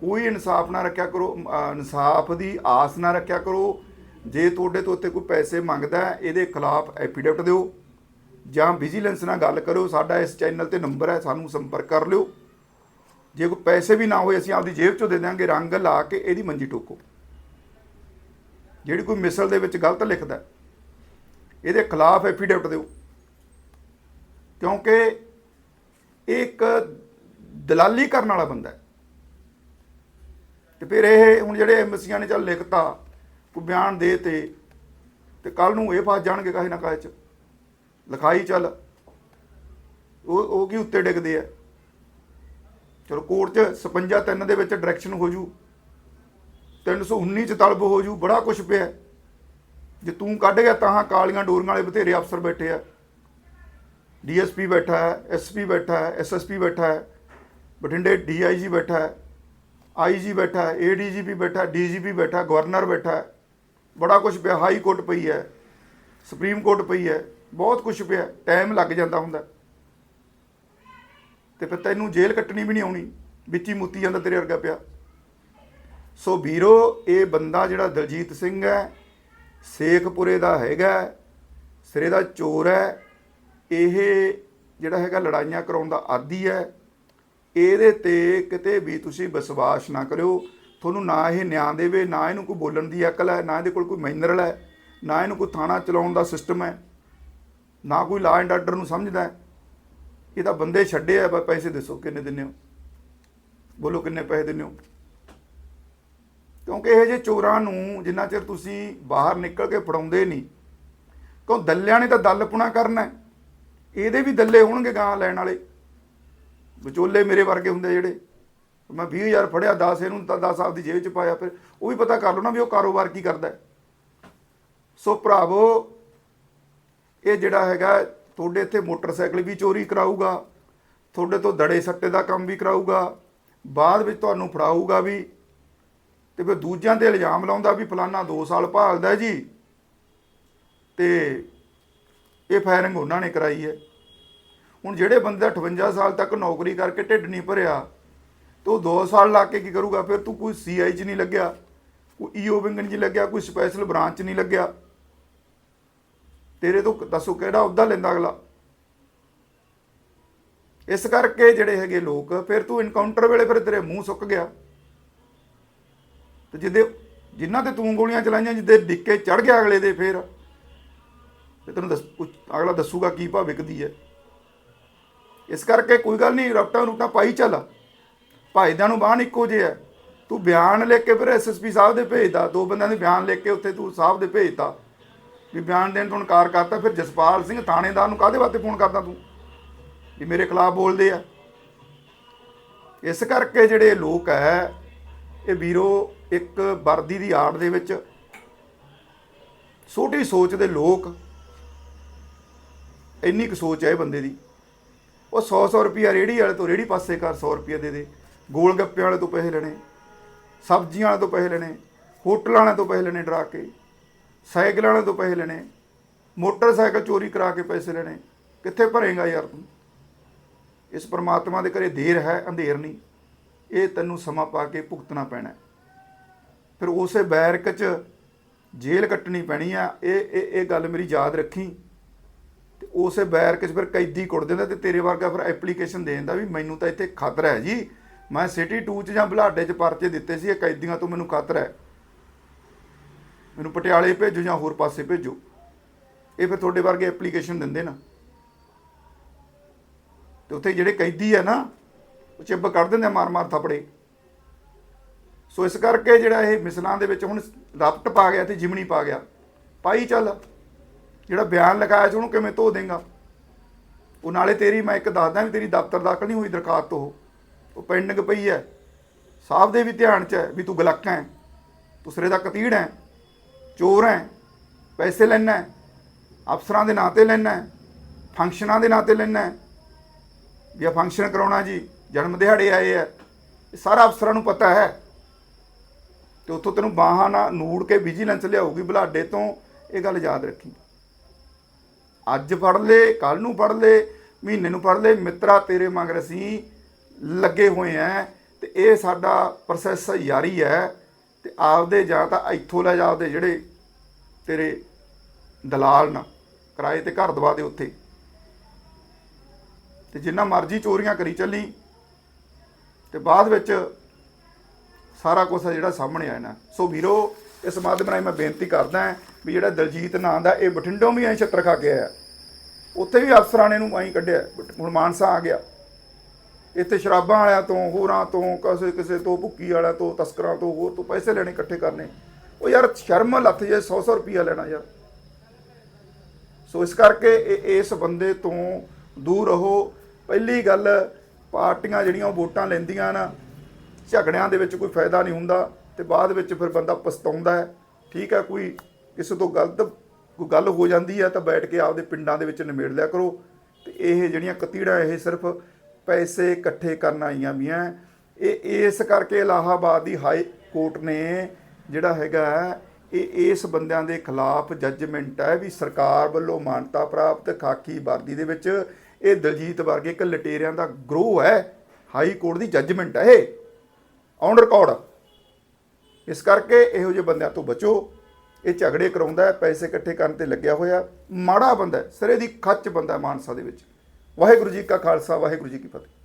ਕੋਈ ਇਨਸਾਫ ਨਾ ਰੱਖਿਆ ਕਰੋ ਇਨਸਾਫ ਦੀ ਆਸ ਨਾ ਰੱਖਿਆ ਕਰੋ। ਜੇ ਤੁਹਾਡੇ ਤੋਂ ਉੱਤੇ ਕੋਈ ਪੈਸੇ ਮੰਗਦਾ ਇਹਦੇ ਖਿਲਾਫ ਐਫੀਡੇਵਿਟ ਦਿਓ। ਜਾਂ ਵਿਜੀਲੈਂਸ ਨਾਲ ਗੱਲ ਕਰੋ ਸਾਡਾ ਇਸ ਚੈਨਲ ਤੇ ਨੰਬਰ ਹੈ, ਸਾਨੂੰ ਸੰਪਰਕ ਕਰ ਲਿਓ। ਜੇ ਕੋਈ ਪੈਸੇ ਵੀ ਨਾ ਹੋਏ, ਅਸੀਂ ਆਪਦੀ ਜੇਬ ਚੋਂ ਦੇ ਦਿਆਂਗੇ, ਰੰਗ ਲਾ ਕੇ ਇਹਦੀ ਮੰਜੀ ਟੋਕੋ ਜਿਹੜੀ ਕੋਈ ਮਿਸਲ ਦੇ ਵਿੱਚ ਗਲਤ ਲਿਖਦਾ ਇਹਦੇ ਖਿਲਾਫ ਐਫੀਡੇਵਿਟ ਦਿਓ। ਕਿਉਂਕਿ ਇਹ ਇੱਕ ਦਲਾਲੀ ਕਰਨ ਵਾਲਾ ਬੰਦਾ ਹੈ। ਤੇ ਫਿਰ ਇਹ ਹੁਣ ਜਿਹੜੇ ਐਮਸੀਆਂ ਨੇ ਚੱਲ ਲਿਖਤਾ, ਕੋਈ ਬਿਆਨ ਦੇ ਤੇ ਤੇ ਕੱਲ ਨੂੰ ਇਹ ਫਸ ਜਾਣਗੇ ਕਾਹੇ ਨਾ ਕਾਹੇ ਚ। ਲਿਖਾਈ ਚੱਲ। ਉਹ ਉਹ ਕੀ ਉੱਤੇ ਡਿੱਗਦੇ ਆ। ਚਲੋ ਕੋਰਟ ਚ 56 ਤਿੰਨ ਦੇ ਵਿੱਚ ਡਾਇਰੈਕਸ਼ਨ ਹੋ ਜੂ। 319 ਚ ਤਲਬ ਹੋ ਜੂ, ਬੜਾ ਕੁਝ ਪਿਆ। ਜੇ ਤੂੰ ਕੱਢ ਗਿਆ ਤਾਂ ਕਾਲੀਆਂ ਡੋਰੀਆਂ ਵਾਲੇ ਬਥੇਰੇ ਅਫਸਰ ਬੈਠੇ ਆ। ਡੀਐਸਪੀ ਬੈਠਾ ਹੈ, ਐਸਪੀ ਬੈਠਾ ਹੈ, ਐਸਐਸਪੀ ਬੈਠਾ ਹੈ, ਬਠਿੰਡੇ ਡੀਆਈਜੀ ਬੈਠਾ ਹੈ, ਆਈਜੀ ਬੈਠਾ ਹੈ, ਏਡੀਜੀਪੀ ਬੈਠਾ ਹੈ, ਡੀਜੀਪੀ ਬੈਠਾ ਗਵਰਨਰ ਬੈਠਾ ਬੜਾ ਕੁਝ ਪਿਆ, ਹਾਈ ਕੋਰਟ ਪਈ ਹੈ, ਸੁਪਰੀਮ ਕੋਰਟ ਪਈ ਹੈ, ਬਹੁਤ ਕੁਝ ਪਿਆ, ਟਾਈਮ ਲੱਗ ਜਾਂਦਾ ਹੁੰਦਾ ਤੇ ਫਿਰ ਤੈਨੂੰ ਜੇਲ੍ਹ ਕੱਟਣੀ ਵੀ ਨਹੀਂ ਆਉਣੀ, ਵਿੱਚ ਹੀ ਮੁੱਤੀ ਜਾਂਦਾ ਤੇਰੇ ਵਰਗਾ ਪਿਆ। ਸੋ ਵੀਰੋ, ਇਹ ਬੰਦਾ ਜਿਹੜਾ ਦਲਜੀਤ ਸਿੰਘ ਹੈ, ਸੇਖਪੁਰੇ ਦਾ ਹੈਗਾ ਸਿਰੇ ਦਾ ਚੋਰ ਹੈ ਇਹ ਜਿਹੜਾ ਹੈਗਾ ਲੜਾਈਆਂ ਕਰਾਉਣ ਦਾ ਆਦੀ ਹੈ। ਇਹਦੇ ਤੇ ਕਿਤੇ ਵੀ ਤੁਸੀਂ ਵਿਸ਼ਵਾਸ ਨਾ ਕਰਿਓ। ਤੁਹਾਨੂੰ ਨਾ ਇਹ ਨਿਆਂ ਦੇਵੇ, ਨਾ ਇਹਨੂੰ ਕੋਈ ਬੋਲਣ ਦੀ ਅਕਲ ਹੈ, ਨਾ ਇਹਦੇ ਕੋਲ ਕੋਈ ਮੈਨਰਲ ਹੈ, ਨਾ ਇਹਨੂੰ ਕੋਈ ਥਾਣਾ ਚਲਾਉਣ ਦਾ ਸਿਸਟਮ ਹੈ, ਨਾ ਕੋਈ ਲਾ ਐਂਡ ਆਰਡਰ ਨੂੰ ਸਮਝਦਾ ਹੈ। ਇਹ ਤਾਂ ਬੰਦੇ ਛੱਡੇ ਆ ਬਸ ਪੈਸੇ ਦੱਸੋ ਕਿੰਨੇ ਦਿੰਦੇ ਹੋ? ਬੋਲੋ ਕਿੰਨੇ ਪੈਸੇ ਦਿੰਦੇ ਹੋ? ਕਿਉਂਕਿ ਇਹ ਜੇ ਚੋਰਾਂ ਨੂੰ ਜਿੰਨਾ ਚਿਰ ਤੁਸੀਂ ਬਾਹਰ ਨਿਕਲ ਕੇ ਫੜਾਉਂਦੇ ਨਹੀਂ, ਕਿਉਂ ਦੱਲਿਆਂ ਨੇ ਤਾਂ ਦੱਲਪੁਣਾ ਕਰਨਾ ਹੈ। ਇਹਦੇ ਵੀ ਦੱਲੇ ਹੋਣਗੇ ਗਾਂ ਲੈਣ ਵਾਲੇ। ਵਿਚੋਲੇ ਮੇਰੇ ਵਰਗੇ ਹੁੰਦੇ ਜਿਹੜੇ। ਮੈਂ 20000 ਫੜਿਆ 10 ਇਹਨੂੰ ਤਾਂ 10 ਆਪਦੀ ਜੇਬ 'ਚ ਪਾਇਆ, ਫਿਰ ਉਹ ਵੀ ਪਤਾ ਕਰ ਲਓ ਨਾ ਵੀ ਉਹ ਕਾਰੋਬਾਰ ਕੀ ਕਰਦਾ ਸੋ ਭਰਾਵੋ, ਇਹ ਜਿਹੜਾ ਹੈਗਾ ਤੁਹਾਡੇ ਇੱਥੇ ਮੋਟਰਸਾਈਕਲ ਵੀ ਚੋਰੀ ਕਰਾਊਗਾ, ਤੁਹਾਡੇ ਤੋਂ ਦੜੇ ਸੱਟੇ ਦਾ ਕੰਮ ਵੀ ਕਰਾਊਗਾ, ਬਾਅਦ ਵਿੱਚ ਤੁਹਾਨੂੰ ਫੜਾਊਗਾ ਵੀ, ਤੇ ਫਿਰ ਦੂਜਿਆਂ ਤੇ ਇਲਜ਼ਾਮ ਲਾਉਂਦਾ ਵੀ ਫਲਾਨਾ 2 ਸਾਲ ਭਾਲਦਾ ਜੀ। ਤੇ ਇਹ ਫਾਇਰਿੰਗ ਉਹਨਾਂ ਨੇ ਕਰਾਈ ਹੈ। ਹੁਣ ਜਿਹੜੇ ਬੰਦੇ ਦਾ 58 ਸਾਲ ਤੱਕ ਨੌਕਰੀ ਕਰਕੇ ਢਿੱਡ ਨਹੀਂ ਭਰਿਆ, ਤੇ ਉਹ 2 ਸਾਲ ਲਾ ਕੇ ਕੀ ਕਰੂਗਾ? ਫਿਰ ਤੂੰ ਕੋਈ ਸੀਆਈ 'ਚ ਨਹੀਂ ਲੱਗਿਆ, ਕੋਈ ਈਓ ਵਿੰਗਨ 'ਚ ਲੱਗਿਆ, ਕੋਈ ਸਪੈਸ਼ਲ ਬ੍ਰਾਂਚ 'ਚ ਨਹੀਂ ਲੱਗਿਆ। ਤੇਰੇ ਤੋਂ ਦੱਸੋ ਕਿਹੜਾ ਅਹੁਦਾ ਲੈਂਦਾ ਅਗਲਾ? ਇਸ ਕਰਕੇ ਜਿਹੜੇ ਹੈਗੇ ਲੋਕ, ਫਿਰ ਤੂੰ ਇਨਕਾਊਂਟਰ ਵੇਲੇ ਫਿਰ ਤੇਰੇ ਮੂੰਹ ਸੁੱਕ ਗਿਆ। ਤੇ ਜਿਹਦੇ ਜਿਨ੍ਹਾਂ ਤੇ ਤੂੰ ਗੋਲੀਆਂ ਚਲਾਈਆਂ, ਜਿੱਦੇ ਡਿੱਕੇ ਚੜ ਗਿਆ ਅਗਲੇ ਦੇ, ਫਿਰ ਤੇ ਤੈਨੂੰ ਦੱਸ ਅਗਲਾ ਦੱਸੂਗਾ ਕੀ ਭਾਅ ਵਿਕਦੀ ਹੈ। ਇਸ ਕਰਕੇ ਕੋਈ ਗੱਲ ਨਹੀਂ ਰਫਟਾਂ ਰੂਟਾਂ ਪਾਈ ਚੱਲ। ਭਾਈਦਾਂ ਨੂੰ ਬਾਹਨ ਇੱਕੋ ਜਿਹਾ ਹੈ। ਤੂੰ ਬਿਆਨ ਲਿਖ ਕੇ ਫਿਰ ਐਸਐਸਪੀ ਸਾਹਿਬ ਦੇ ਭੇਜਦਾ, ਦੋ ਬੰਦਿਆਂ ਦੇ ਬਿਆਨ ਲਿਖ ਕੇ ਉੱਥੇ ਤੂੰ ਸਾਹਿਬ ਦੇ ਭੇਜਤਾ ਵੀ ਬਿਆਨ ਦੇਣ ਤੋਂ ਇਨਕਾਰ ਕਰਤਾ, ਫਿਰ ਜਸਪਾਲ ਸਿੰਘ ਥਾਣੇਦਾਰ ਨੂੰ ਕਾਹਦੇ ਵਾਸਤੇ ਫੋਨ ਕਰਦਾ ਤੂੰ? ਵੀ ਮੇਰੇ ਖਿਲਾਫ ਬੋਲਦੇ ਆ। ਇਸ ਕਰਕੇ ਜਿਹੜੇ ਲੋਕ ਹੈ ਇਹ ਵੀਰੋ, ਇੱਕ ਵਰਦੀ ਦੀ ਆੜ ਦੇ ਵਿੱਚ, ਛੋਟੀ ਸੋਚ ਦੇ ਲੋਕ ਇੰਨੀ ਕੁ ਸੋਚ ਹੈ ਇਹ ਬੰਦੇ ਦੀ। ਉਹ 100 100 ਰੁਪਿਆ ਰੇੜੀ ਵਾਲੇ ਤੋਂ ਰੇੜੀ ਪਾਸੇ ਕਰ 100 ਰੁਪਿਆ ਦੇ ਦੇ। ਗੋਲ ਗੱਪੇ ਵਾਲੇ ਤੋਂ ਪੈਸੇ ਲੈਣੇ, ਸਬਜ਼ੀਆਂ ਵਾਲੇ ਤੋਂ ਪੈਸੇ ਲੈਣੇ, ਹੋਟਲ ਵਾਲਿਆਂ ਤੋਂ ਪੈਸੇ ਲੈਣੇ ਡਰਾ ਕੇ, ਸਾਈਕਲ ਵਾਲਿਆਂ ਤੋਂ ਪੈਸੇ ਲੈਣੇ, ਮੋਟਰਸਾਈਕਲ ਚੋਰੀ ਕਰਾ ਕੇ ਪੈਸੇ ਲੈਣੇ। ਕਿੱਥੇ ਭਰੇਗਾ ਯਾਰ ਤੂੰ? ਇਸ ਪਰਮਾਤਮਾ ਦੇ ਘਰੇ ਦੇਰ ਹੈ, ਅੰਧੇਰ ਨਹੀਂ। ਇਹ ਤੈਨੂੰ ਸਮਾਂ ਪਾ ਕੇ ਭੁਗਤਣਾ ਪੈਣਾ। ਫਿਰ ਉਸੇ ਬੈਰਕ 'ਚ ਜੇਲ੍ਹ ਕੱਟਣੀ ਪੈਣੀ ਆ। ਇਹ ਇਹ ਇਹ ਗੱਲ ਮੇਰੀ ਯਾਦ ਰੱਖੀ। ਤੇ ਉਸੇ ਬੈਰ 'ਚ ਫਿਰ ਕੈਦੀ ਕੁੱਟ ਦਿੰਦਾ ਤੇ ਤੇਰੇ ਵਰਗਾ ਫਿਰ ਐਪਲੀਕੇਸ਼ਨ ਦੇ ਦਿੰਦਾ ਵੀ ਮੈਨੂੰ ਤਾਂ ਇੱਥੇ ਖਤਰਾ ਹੈ ਜੀ। ਮੈਂ ਸਿਟੀ 2 'ਚ ਜਾਂ ਬੁਲਾਡੇ 'ਚ ਪਰਚੇ ਦਿੱਤੇ ਸੀ, ਇਹ ਕੈਦੀਆਂ ਤੋਂ ਮੈਨੂੰ ਖਤਰਾ ਹੈ। ਮੈਨੂੰ ਪਟਿਆਲੇ ਭੇਜੋ ਜਾਂ ਹੋਰ ਪਾਸੇ ਭੇਜੋ। ਇਹ ਫਿਰ ਤੁਹਾਡੇ ਵਰਗੇ ਐਪਲੀਕੇਸ਼ਨ ਦਿੰਦੇ ਨਾ। ਤੇ ਉੱਥੇ ਜਿਹੜੇ ਕੈਦੀ ਆ ਨਾ, ਉਹ ਚਿੱਬ ਕੱਢ ਦਿੰਦੇ ਮਾਰ-ਮਾਰ ਥਪੜੇ। ਸੋ ਇਸ ਕਰਕੇ ਜਿਹੜਾ ਇਹ ਮਿਸਲਾਂ ਦੇ ਵਿੱਚ ਹੁਣ ਰਪਟ ਪਾ ਗਿਆ ਤੇ ਜਿਮਣੀ ਪਾ ਗਿਆ। ਪਾਈ ਚੱਲ ਜਿਹੜਾ ਬਿਆਨ ਲਿਖਾਇਆ ਸੀ, ਉਹਨੂੰ ਕਿਵੇਂ ਧੋ ਦੇਂਗਾ? ਉਹ ਨਾਲੇ ਤੇਰੀ, ਮੈਂ ਇੱਕ ਦੱਸਦਾ ਵੀ ਤੇਰੀ ਦਫ਼ਤਰ ਦਾਖਲ ਨਹੀਂ ਹੋਈ ਦਰਖਾਸਤ ਉਹ ਉਹ ਪੈਂਡਿੰਗ ਪਈ ਹੈ। ਸਾਹਿਬ ਦੇ ਵੀ ਧਿਆਨ 'ਚ ਹੈ ਵੀ ਤੂੰ ਗਲੱਕਾ ਹੈ। ਤੂੰ ਸਿਰੇ ਦਾ ਕਤੀੜ ਹੈ। ਚੋਰ ਹੈ। ਪੈਸੇ ਲੈਣਾ ਹੈ। ਅਫਸਰਾਂ ਦੇ ਨਾਂ ਤੇ ਲੈਣਾ ਹੈ। ਫੰਕਸ਼ਨਾਂ ਦੇ ਨਾਂ ਤੇ ਲੈਣਾ ਹੈ। ਵੀ ਆ ਫੰਕਸ਼ਨ ਕਰਾਉਣਾ ਜੀ, ਜਨਮ ਦਿਹਾੜੇ ਆਏ ਆ। ਇਹ ਸਾਰਾ ਅਫਸਰਾਂ ਨੂੰ ਪਤਾ ਹੈ। ਤੇ ਉੱਥੋਂ ਤੈਨੂੰ ਬਾਹਾਂ ਨਾਲ ਨੂੜ ਕੇ ਵਿਜੀਲੈਂਸ ਲਿਆਊਗੀ ਬੁਲਾਡੇ ਤੋਂ। ਇਹ ਗੱਲ ਯਾਦ ਰੱਖੀ। ਅੱਜ ਫੜ ਲੈ ਕੱਲ ਨੂੰ ਫੜ ਲੈ, ਮਹੀਨੇ ਨੂੰ ਫੜ ਲੈ, ਮਿੱਤਰਾ ਤੇਰੇ ਮਗਰ ਅਸੀਂ ਲੱਗੇ ਹੋਏ ਆ ਤੇ ਇਹ ਸਾਡਾ ਪ੍ਰੋਸੈਸ ਯਾਰੀ ਹੈ ਤੇ ਆਪਦੇ ਜਾਂ ਤਾਂ ਇੱਥੋਂ ਲੈ ਜਾ ਆਪਦੇ ਜਿਹੜੇ ਤੇਰੇ ਦਲਾਲ ਨਾ, ਕਿਰਾਏ ਤੇ ਘਰ ਦਵਾ ਦੇ ਉੱਥੇ। ਤੇ ਜਿੰਨਾ ਮਰਜ਼ੀ ਚੋਰੀਆਂ ਕਰੀ ਚੱਲੀ, ਤੇ ਬਾਅਦ ਵਿੱਚ ਸਾਰਾ ਕੁਝ ਜਿਹੜਾ ਸਾਹਮਣੇ ਆਇਆ ਨਾ। ਸੋ ਵੀਰੋ ਇਸ ਮਾਧਿਅਮ ਰਾਹੀਂ ਮੈਂ ਬੇਨਤੀ ਕਰਦਾ ਵੀ ਜਿਹੜਾ ਦਲਜੀਤ ਨਾਂ ਦਾ ਇਹ ਬਠਿੰਡੋਂ ਵੀ ਐਂ ਛੱਤਰ ਖਾ ਕੇ ਆਇਆ। ਉੱਥੇ ਵੀ ਅਫਸਰਾਂ ਨੇ ਇਹਨੂੰ ਐਂ ਕੱਢਿਆ। ਹੁਣ ਮਾਨਸਾ ਆ ਗਿਆ। ਇੱਥੇ ਸ਼ਰਾਬਾਂ ਵਾਲਿਆਂ ਤੋਂ, ਹੋਰਾਂ ਤੋਂ, ਕਿਸੇ ਕਿਸੇ ਤੋਂ, ਭੁੱਕੀ ਵਾਲਿਆਂ ਤੋਂ, ਤਸਕਰਾਂ ਤੋਂ, ਹੋਰ ਤੋਂ ਪੈਸੇ ਲੈਣੇ ਇਕੱਠੇ ਕਰਨੇ। ਉਹ ਯਾਰ ਸ਼ਰਮ ਲੱਥ ਜੇ 100 100 ਰੁਪਿਆ ਲੈਣਾ ਯਾਰ। ਸੋ ਇਸ ਕਰਕੇ ਇਹ ਇਸ ਬੰਦੇ ਤੋਂ ਦੂਰ ਰਹੋ। ਪਹਿਲੀ ਗੱਲ, ਪਾਰਟੀਆਂ ਜਿਹੜੀਆਂ ਉਹ ਵੋਟਾਂ ਲੈਂਦੀਆਂ ਨਾ ਝਗੜਿਆਂ ਦੇ ਵਿੱਚ ਕੋਈ ਫਾਇਦਾ ਨਹੀਂ ਹੁੰਦਾ। ਤੇ ਬਾਅਦ ਵਿੱਚ ਫਿਰ ਬੰਦਾ ਪਛਤਾਉਂਦਾ ਹੈ। ਠੀਕ ਹੈ, ਕੋਈ ਕਿਸੇ ਤੋਂ ਗਲਤ ਕੋਈ ਗੱਲ ਹੋ ਜਾਂਦੀ ਹੈ ਤਾਂ ਬੈਠ ਕੇ ਆਪਦੇ ਪਿੰਡਾਂ ਦੇ ਵਿੱਚ ਨਿਬੇੜ ਲਿਆ ਕਰੋ। ਤੇ ਇਹ ਜਿਹੜੀਆਂ ਕਤੀੜਾਂ, ਇਹ ਸਿਰਫ ਪੈਸੇ ਇਕੱਠੇ ਕਰਨ ਆਈਆਂ ਵੀਆਂ। ਇਹ ਇਸ ਕਰਕੇ ਇਲਾਹਾਬਾਦ ਦੀ ਹਾਈ ਕੋਰਟ ਨੇ ਜਿਹੜਾ ਹੈਗਾ ਇਹ ਇਸ ਬੰਦਿਆਂ ਦੇ ਖਿਲਾਫ ਜੱਜਮੈਂਟ ਹੈ ਵੀ ਸਰਕਾਰ ਵੱਲੋਂ ਮਾਨਤਾ ਪ੍ਰਾਪਤ ਖਾਕੀ ਵਰਦੀ ਦੇ ਵਿੱਚ ਇਹ ਦਲਜੀਤ ਵਰਗੇ ਇੱਕ ਲਟੇਰਿਆਂ ਦਾ ਗਰੋਹ ਹੈ। ਹਾਈ ਕੋਰਟ ਦੀ ਜੱਜਮੈਂਟ ਹੈ ਇਹ। ਔਨ ਰਿਕਾਰਡ ਇਸ ਕਰਕੇ ਇਹੋ ਜਿਹੇ ਬੰਦਿਆਂ ਤੋਂ ਬਚੋ। ਇਹ ਝਗੜੇ ਕਰਾਉਂਦਾ ਹੈ, ਪੈਸੇ ਇਕੱਠੇ ਕਰਨ ਤੇ ਲੱਗਿਆ ਹੋਇਆ। ਮਾੜਾ ਬੰਦਾ ਸਿਰੇ ਦੀ ਖੱਚ ਬੰਦਾ ਮਾਨਸਾ ਦੇ ਵਿੱਚ। ਵਾਹਿਗੁਰੂ ਜੀ ਕਾ ਖਾਲਸਾ, ਵਾਹਿਗੁਰੂ ਜੀ ਕੀ ਫਤਿਹ।